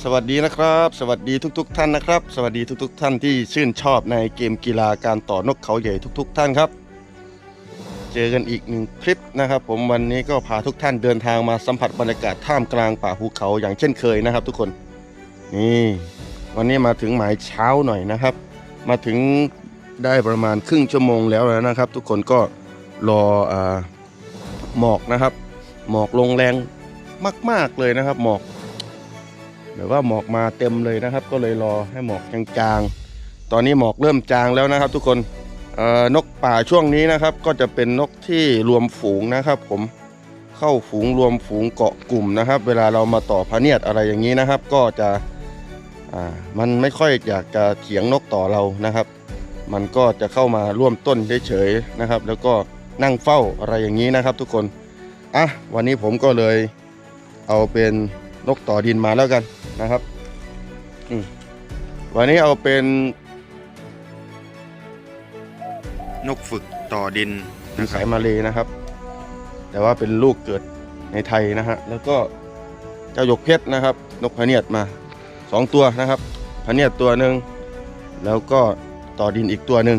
สวัสดีนะครับ สวัสดีทุกๆท่านนะครับ สวัสดีทุกๆท่านที่ชื่นชอบในเกมกีฬาการต่อนกเขาใหญ่ทุกๆท่านครับ เจอกันอีกหนึ่งคลิปนะครับ ผมวันนี้ก็พาทุกท่านเดินทางมาสัมผัสบรรยากาศท่ามกลางป่าภูเขาอย่างเช่นเคยนะครับ ทุกคนนี่วันนี้มาถึงหมายเช้าหน่อยนะครับ มาถึงได้ประมาณครึ่งชั่วโมงแล้วนะครับ ทุกคนก็รออ่าหมอกนะครับ หมอกลงแรงมาก ๆเลยนะครับ หมอก แบบว่าหมอกมาเต็มเลยนะครับ ก็เลยรอให้หมอกจางๆ ตอนนี้หมอกเริ่มจางแล้วนะครับ ทุกคนนกป่าช่วงนี้นะครับ ก็จะเป็นนกที่รวมฝูงนะครับ ผมเข้าฝูงรวมฝูงเกาะกลุ่มนะครับ เวลาเรามาต่อพะเนียดอะไรอย่างนี้นะครับ ก็จะมันไม่ค่อยอยากจะเถียงนกต่อเรานะครับ มันก็จะเข้ามาร่วมต้นเฉยๆนะครับ แล้วก็นั่งเฝ้าอะไรอย่างนี้นะครับ ทุกคนอะวันนี้ผมก็เลยเอาเป็น นกต่อดินมาแล้วกันนะครับอืมวันนี้เอาเป็น นกฝึกต่อดินเป็นสายมาเลยนะครับ แต่ว่าเป็นลูกเกิดในไทยนะฮะแล้วก็เจ้าหยกเพชรนะครับ นกพะเนียดมาสองตัวนะครับพะเนียดตัวหนึ่งแล้วก็ต่อดินอีกตัวหนึ่ง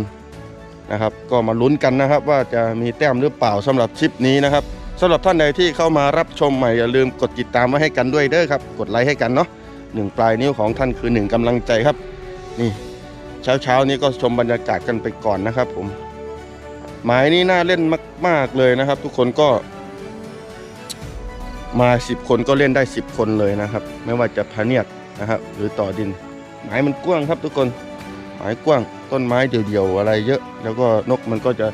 นะครับ ก็มาลุ้นกันนะครับ ว่าจะมีแต้มหรือเปล่าสำหรับคลิปนี้นะครับ สำหรับท่านใดที่เข้ามารับชมใหม่อย่าลืมกดติดตามไว้ให้กันด้วยเด้อครับ กดไลค์ให้กันเนาะหนึ่งปลายนิ้วของท่านคือหนึ่งกำลังใจครับ นี่เช้าเช้านี้ก็ชมบรรยากาศกันไปก่อนนะครับ ผม หมายนี้น่าเล่นมาก ๆเลยนะครับ ทุกคนก็ มาสิบคนก็เล่นได้สิบคนเลยนะครับ ไม่ว่าจะพะเนียดนะครับ หรือต่อดิน หมายมันกว้างครับ ทุกคน หมายกว้างต้นไม้เดี่ยวๆอะไรเยอะ แล้วก็นกมันก็จะ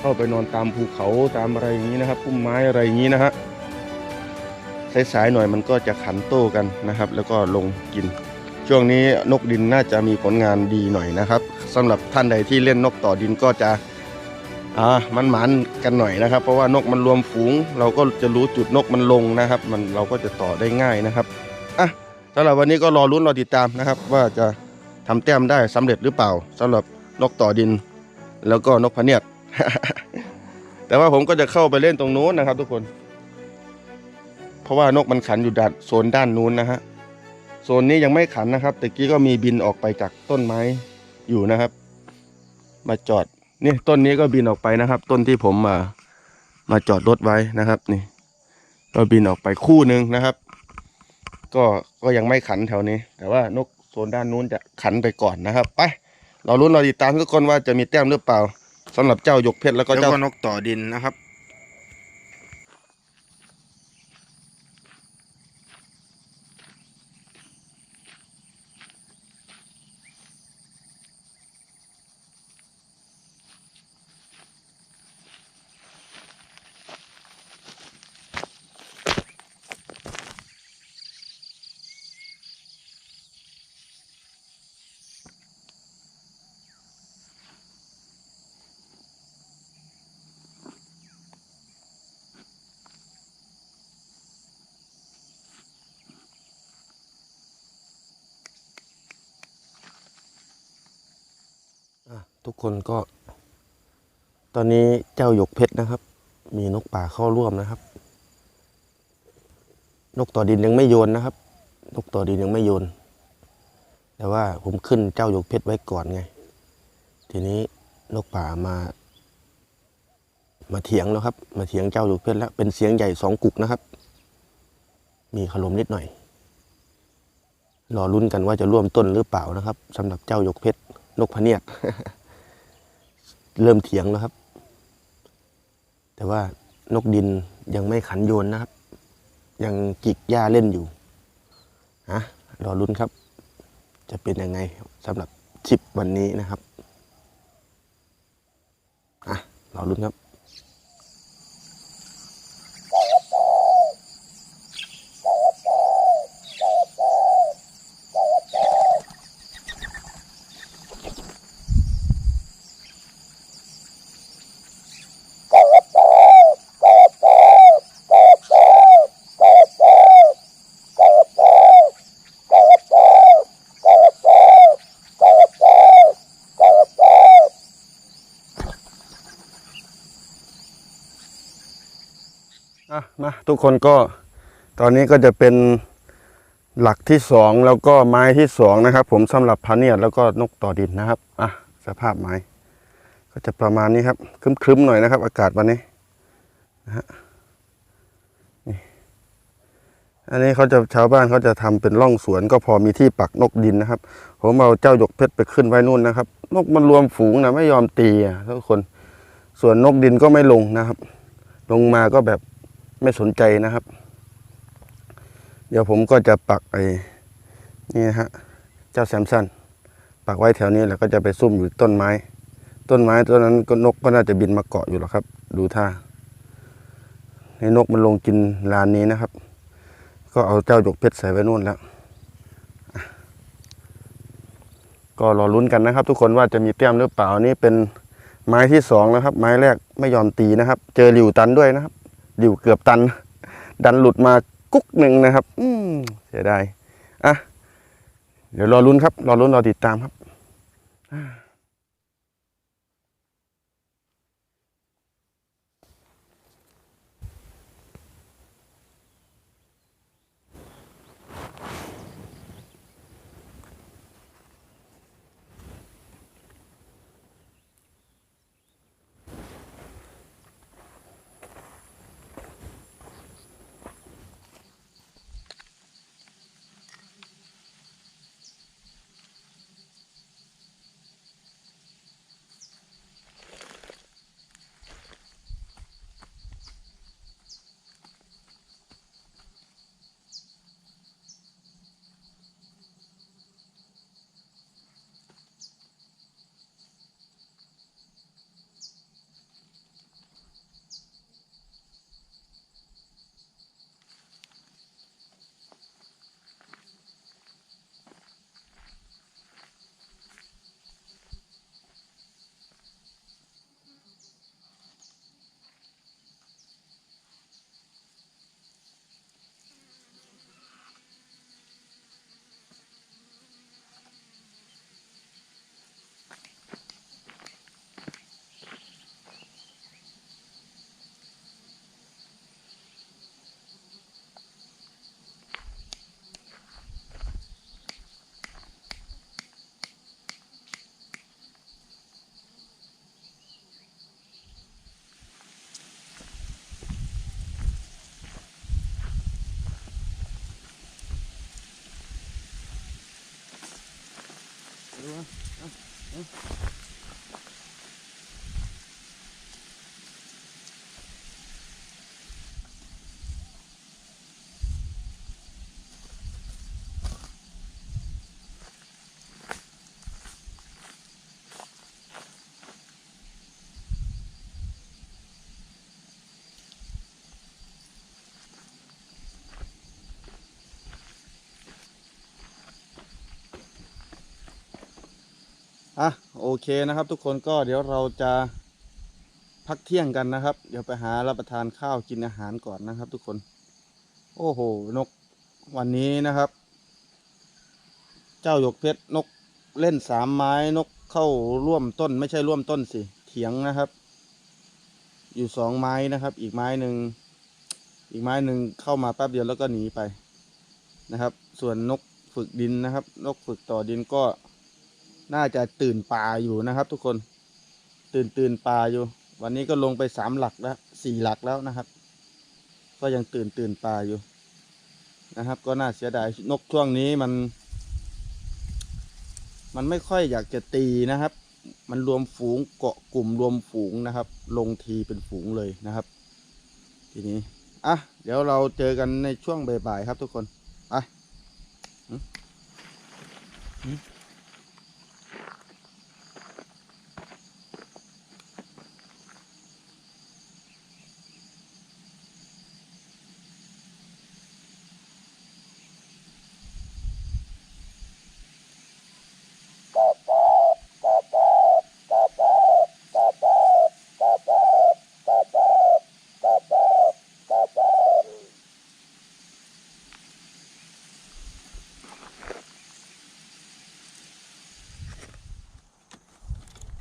เข้าไปนอนตามภูเขาตามอะไรอย่างนี้นะครับพุ่มไม้อะไรอย่างนี้นะฮะสายๆหน่อยมันก็จะขันโต้กันนะครับ แล้วก็ลงกิน ช่วงนี้นกดินน่าจะมีผลงานดีหน่อยนะครับสำหรับท่านใดที่เล่นนกต่อดินก็จะอ่ามันหมานกันหน่อยนะครับ เพราะว่านกมันรวมฝูง เราก็จะรู้จุดนกมันลงนะครับ มันเราก็จะต่อได้ง่ายนะครับอะสำหรับวันนี้ก็รอลุ้นรอติดตามนะครับ ว่าจะทำแต้มได้สำเร็จหรือเปล่าสำหรับนกต่อดิน แล้วก็นกพเนียด แต่ว่าผมก็จะเข้าไปเล่นตรงนู้นนะครับ ทุกคน เพราะว่านกมันขันอยู่ด้านโซนด้านนู้นนะฮะโซนนี้ยังไม่ขันนะครับแต่กี้ก็มีบินออกไปจากต้นไม้อยู่นะครับ มาจอดนี่ต้นนี้ก็บินออกไปนะครับ ต้นที่ผมมามาจอดรถไว้นะครับ นี่ ก็บินออกไปคู่หนึ่งนะครับ ก็ก็ยังไม่ขันแถวนี้ แต่ว่านกโซนด้านนู้นจะขันไปก่อนนะครับ ไป เราลุ้นเราติดตามทุกคนว่าจะมีแต้มหรือเปล่า สำหรับเจ้าหยกเพชรแล้วก็เจ้านกต่อดินนะครับ ทุกคนก็ ตอนนี้เจ้าหยกเพชรนะครับ มีนกป่าเข้าร่วมนะครับ นกต่อดินยังไม่โยนนะครับ นกต่อดินยังไม่โยน แต่ว่าผมขึ้นเจ้าหยกเพชรไว้ก่อนไง ทีนี้นกป่ามา มาเถียงแล้วครับ มาเถียงเจ้าหยกเพชรแล้ว เป็นเสียงใหญ่สองกุกนะครับ มีขลมนิดหน่อยรอลุ้นกันว่าจะร่วมต้นหรือเปล่านะครับสำหรับเจ้าหยกเพชรนกพเนียด เริ่มเถียงแล้วครับ แต่ว่านกดินยังไม่ขันโยนนะครับ ยังกิกหญ้าเล่นอยู่ฮะรอรุ้นครับ จะเป็นยังไงสำหรับชิปวันนี้นะครับอะรอรุ้นครับ อะมาทุกคนก็ตอนนี้ก็จะเป็นหลักที่สองแล้วก็ไม้ที่สองนะครับ ผมสำหรับพาเนียดแล้วก็นกต่อดินนะครับอะสภาพไม้ ก็จะประมาณนี้ครับครึ้มๆหน่อยนะครับ อากาศวันนี้นะฮะนี่อันนี้เขาจะชาวบ้านเขาจะทำเป็นร่องสวน ก็พอมีที่ปักนกดินนะครับ ผมเอาเจ้าหยกเพชรไปขึ้นไว้นู่นนะครับ นกมันรวมฝูงนะไม่ยอมตีอะทุกคนส่วนนกดินก็ไม่ลงนะครับ ลงมาก็แบบ ไม่สนใจนะครับ เดี๋ยวผมก็จะปักไอ้นี่นะฮะเจ้าแซมสันปักไว้แถวนี้แล้วก็จะไปซุ่มอยู่ต้นไม้ ต้นไม้ต้นนั้นก็นกก็น่าจะบินมาเกาะอยู่หรอกครับ ดูท่าในนกมันลงกินลานนี้นะครับ ก็เอาเจ้าหยกเพชรใส่ไว้นู่นแล้วก็รอลุ้นกันนะครับ ทุกคนว่าจะมีแต้มหรือเปล่านี่เป็นไม้ที่สองแล้วครับ ไม้แรกไม่ยอมตีนะครับ เจอหลิวตันด้วยนะครับ หลิวเกือบตัน ดันหลุดมากุ๊กหนึ่งนะครับ อืมเสียดายอะเดี๋ยวรอลุ้นครับ รอลุ้นรอติดตามครับ Vamos lá. อะโอเคนะครับทุกคนก็เดี๋ยวเราจะพักเที่ยงกันนะครับ เดี๋ยวไปหารับประทานข้าวกินอาหารก่อนนะครับ ทุกคน โอ้โหนกวันนี้นะครับ เจ้าหยกเพชรนกเล่นสามไม้นกเข้าร่วมต้น ไม่ใช่ร่วมต้นสิเถียงนะครับ อยู่สองไม้นะครับ อีกไม้หนึ่งอีกไม้หนึ่งเข้ามาแป๊บเดียวแล้วก็หนีไปนะครับ ส่วนนกฝึกดินนะครับ นกฝึกต่อดินก็ น่าจะตื่นป่าอยู่นะครับทุกคน ตื่นตื่นป่าอยู่ วันนี้ก็ลงไปสามหลักแล้วสี่หลักแล้วนะครับ ก็ยังตื่นตื่นป่าอยู่นะครับ ก็น่าเสียดายนกช่วงนี้มัน มันไม่ค่อยอยากจะตีนะครับ มันรวมฝูงเกาะกลุ่มรวมฝูงนะครับ ลงทีเป็นฝูงเลยนะครับ ทีนี้อะเดี๋ยวเราเจอกันในช่วงบ่ายๆครับทุกคนไปหึ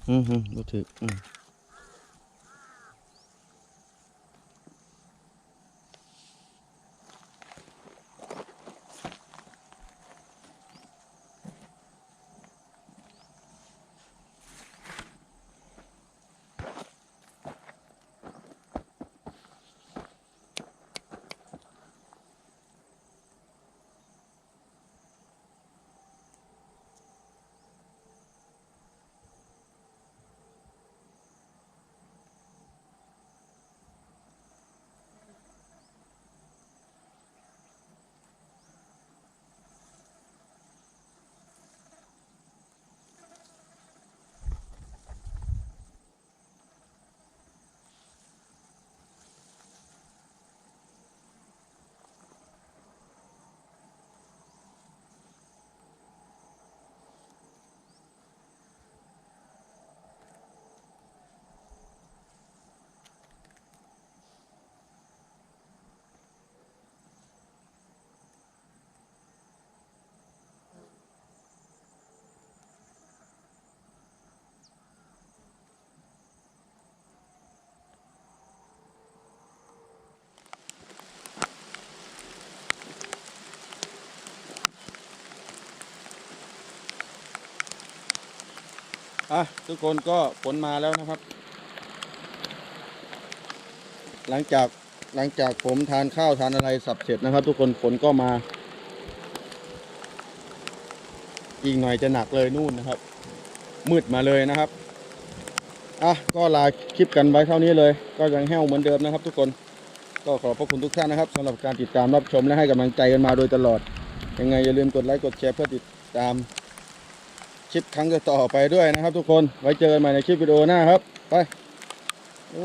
หึอืม อะทุกคนก็ฝนมาแล้วนะครับ หลังจากหลังจากผมทานข้าวทานอะไรสับเสร็จนะครับ ทุกคนฝนก็มาอีกหน่อยจะหนักเลยนู่นนะครับ มืดมาเลยนะครับอะก็ลาคลิปกันไว้เท่านี้เลย ก็ยังแห้วเหมือนเดิมนะครับ ทุกคนก็ขอบพระคุณทุกท่านนะครับสำหรับการติดตามรับชมและให้กำลังใจกันมาโดยตลอด ยังไงอย่าลืมกดไลค์กดแชร์เพื่อติดตาม ลิปครั้งต่อไปด้วยนะครับ ทุกคนไว้เจอกันใหม่ในคลิปวิดีโอหน้าครับ ไปอ